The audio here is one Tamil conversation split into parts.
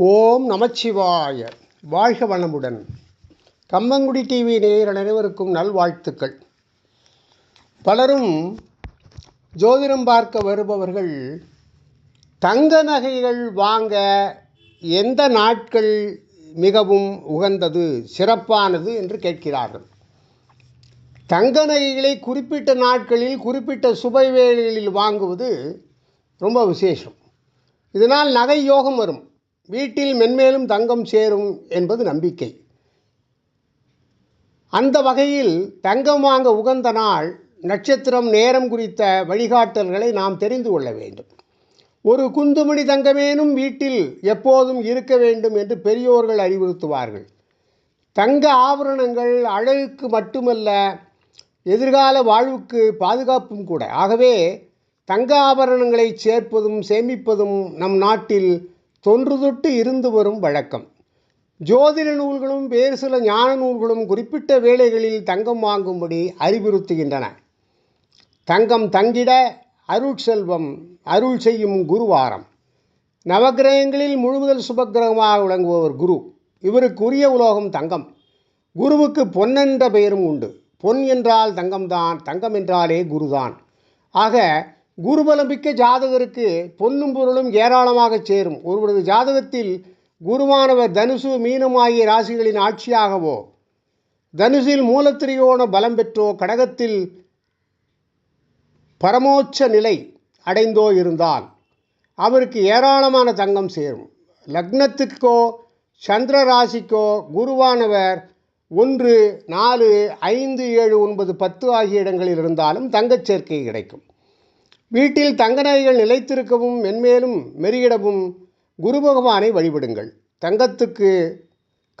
ஓம் நமச்சிவாய. வாழ்க வளமுடன். கம்மங்குடி டிவி நேயர் அனைவருக்கும் நல்வாழ்த்துக்கள். பலரும் ஜோதிடம் பார்க்க வருபவர்கள் தங்க நகைகள் வாங்க எந்த நாட்கள் மிகவும் உகந்தது சிறப்பானது என்று கேட்கிறார்கள். தங்க நகைகளை குறிப்பிட்ட நாட்களில் குறிப்பிட்ட சுப வேளைகளில் வாங்குவது ரொம்ப விசேஷம். இதனால் நகை யோகம் வரும். வீட்டில் மென்மேலும் தங்கம் சேரும் என்பது நம்பிக்கை. அந்த வகையில் தங்கம் வாங்க உகந்த நாள் நட்சத்திரம் நேரம் குறித்த வழிகாட்டல்களை நாம் தெரிந்து கொள்ள வேண்டும். ஒரு குந்துமணி தங்கமேனும் வீட்டில் எப்போதும் இருக்க வேண்டும் என்று பெரியோர்கள் அறிவுறுத்துவார்கள். தங்க ஆபரணங்கள் அழகுக்கு மட்டுமல்ல எதிர்கால வாழ்வுக்கு பாதுகாப்பும் கூட. ஆகவே தங்க ஆபரணங்களை சேர்ப்பதும் சேமிப்பதும் நம் நாட்டில் தொன்று தொட்டு இருந்து வரும் வழக்கம். ஜோதிட நூல்களும் வேறு சில ஞான நூல்களும் குறிப்பிட்ட வேளைகளில் தங்கம் வாங்கும்படி அறிவுறுத்துகின்றன. தங்கம் தங்கிட அருள் செல்வம் அருள் செய்யும் குருவாரம். நவக்கிரகங்களில் முழுமுதல் சுபக்கிரகமாக விளங்குபவர் குரு. இவருக்கு உரிய உலோகம் தங்கம். குருவுக்கு பொன்னென்ற பெயரும் உண்டு. பொன் என்றால் தங்கம்தான் தங்கம் என்றாலே குருதான். ஆக குருபலமிக்க ஜாதகருக்கு பொன்னும் பொருளும் ஏராளமாக சேரும். ஒருவரது ஜாதகத்தில் குருவானவர் தனுசு மீனம் ஆகிய ராசிகளின் ஆட்சியாகவோ தனுசில் மூலத்திரியோன பலம் பெற்றோ கடகத்தில் பரமோச்ச நிலை அடைந்தோ இருந்தால் அவருக்கு ஏராளமான தங்கம் சேரும். லக்னத்துக்கோ சந்திர ராசிக்கோ குருவானவர் ஒன்று நாலு ஐந்து ஏழு ஒன்பது பத்து ஆகிய இடங்களில் இருந்தாலும் தங்கச் சேர்க்கை கிடைக்கும். வீட்டில் தங்க நகைகள் நிலைத்திருக்கவும் மென்மேலும் மெருகிடவும் குரு பகவானை வழிபடுங்கள். தங்கத்துக்கு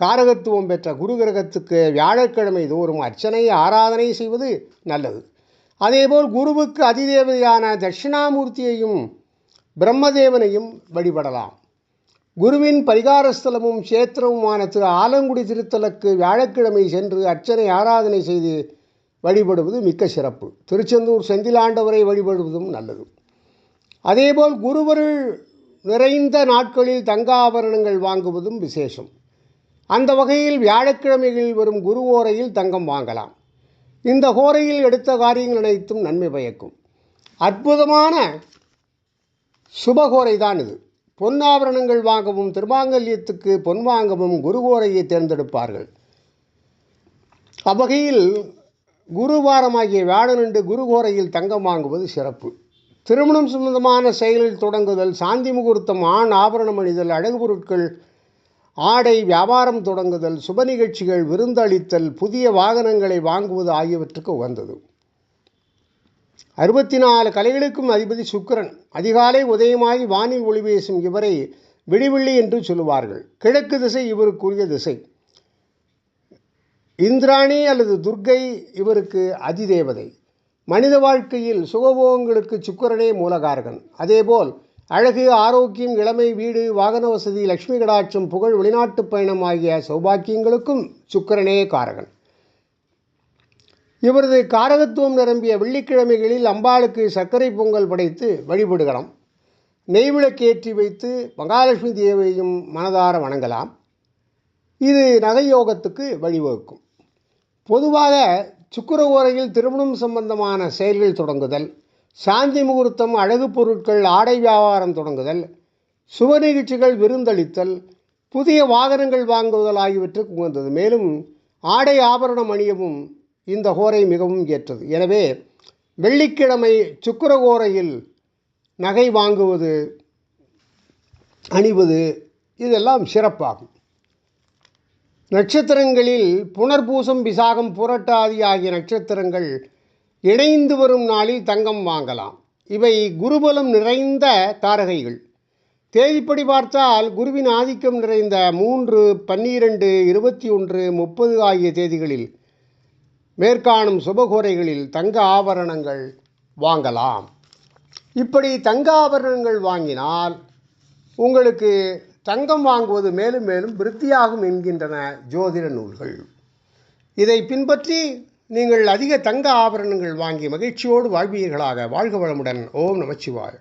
காரகத்துவம் பெற்ற குரு கிரகத்துக்கு வியாழக்கிழமை தோறும் அர்ச்சனை ஆராதனை செய்வது நல்லது. அதேபோல் குருவுக்கு அதிதேவதையான தட்சிணாமூர்த்தியையும் பிரம்மதேவனையும் வழிபடலாம். குருவின் பரிகாரஸ்தலமும் சேத்திரமுமான திரு ஆலங்குடி திருத்தலுக்கு வியாழக்கிழமை சென்று அர்ச்சனை ஆராதனை செய்து வழிபடுவது மிக்க சிறப்பு. திருச்செந்தூர் செந்திலாண்டவரை வழிபடுவதும் நல்லது. அதேபோல் குருவருள் நிறைந்த நாட்களில் தங்க ஆபரணங்கள் வாங்குவதும் விசேஷம். அந்த வகையில் வியாழக்கிழமைகளில் வரும் குரு ஓரையில் தங்கம் வாங்கலாம். இந்த ஹோரையில் எடுத்த காரியங்கள் அனைத்தும் நன்மை பயக்கும். அற்புதமான சுபகோரை தான் இது. பொன்னாபரணங்கள் வாங்கவும் திருமாங்கல்யத்துக்கு பொன் வாங்கவும் குருகோரையை தேர்ந்தெடுப்பார்கள். அவ்வகையில் குருவாரமாகிய வியாழனண்டு குருகோரையில் தங்கம் வாங்குவது சிறப்பு. திருமணம் சம்பந்தமான செயலில் தொடங்குதல் சாந்தி முகூர்த்தம் ஆண் ஆபரணம் அணிதல் அழகு பொருட்கள் ஆடை வியாபாரம் தொடங்குதல் சுப நிகழ்ச்சிகள் விருந்தளித்தல் புதிய வாகனங்களை வாங்குவது ஆகியவற்றுக்கு உகந்தது. அறுபத்தி நாலு கலைகளுக்கும் அதிபதி சுக்கிரன் அதிகாலை உதயமாகி வானில் ஒளி பேசும் இவரை விடிவெள்ளி என்று சொல்லுவார்கள். கிழக்கு திசை இவருக்குரிய திசை. இந்திராணி அல்லது துர்க்கை இவருக்கு அதிதேவதை. மனித வாழ்க்கையில் சுகபோகங்களுக்கு சுக்கரனே மூலகாரகன். அதேபோல் அழகு ஆரோக்கியம் இளமை வீடு வாகன வசதி லக்ஷ்மி கடாட்சம் புகழ் வெளிநாட்டு பயணம் ஆகிய சௌபாக்கியங்களுக்கும் சுக்கரனே காரகன். இவரது காரகத்துவம் நிரம்பிய வெள்ளிக்கிழமைகளில் அம்பாளுக்கு சர்க்கரை பொங்கல் படைத்து வழிபடுகலாம். நெய்விளக்கேற்றி வைத்து மகாலட்சுமி தேவியையும் மனதார வணங்கலாம். இது நகையோகத்துக்கு வழிவகுக்கும். பொதுவாக சுக்கர ஓரையில் திருமணம் சம்பந்தமான செயல்கள் தொடங்குதல் சாந்தி முகூர்த்தம் அழகு பொருட்கள் ஆடை வியாபாரம் தொடங்குதல் சுப நிகழ்ச்சிகள் விருந்தளித்தல் புதிய வாகனங்கள் வாங்குதல் ஆகியவற்றுக்கு உகந்தது. மேலும் ஆடை ஆபரணம் அணியவும் இந்த ஹோரை மிகவும் ஏற்றது. எனவே வெள்ளிக்கிழமை சுக்கர ஓரையில் நகை வாங்குவது அணிவது இதெல்லாம் சிறப்பாகும். நட்சத்திரங்களில் புனர்பூசம் விசாகம் புரட்டாதி ஆகிய நட்சத்திரங்கள் இணைந்து வரும் நாளில் தங்கம் வாங்கலாம். இவை குருபலம் நிறைந்த தாரகைகள். தேதிப்படி பார்த்தால் குருவின் ஆதிக்கம் நிறைந்த மூன்று பன்னிரண்டு இருபத்தி ஒன்று முப்பது ஆகிய தேதிகளில் மேற்காணும் சுபகோரைகளில் தங்க ஆபரணங்கள் வாங்கலாம். இப்படி தங்க ஆபரணங்கள் வாங்கினால் உங்களுக்கு தங்கம் வாங்குவது மேலும் மேலும் விருத்தியாகும் என்கின்றன ஜோதிட நூல்கள். இதை பின்பற்றி நீங்கள் அதிக தங்க ஆபரணங்கள் வாங்கி மகிழ்ச்சியோடு வாழ்வீர்களாக. வாழ்க வளமுடன். ஓம் நமச்சிவாய்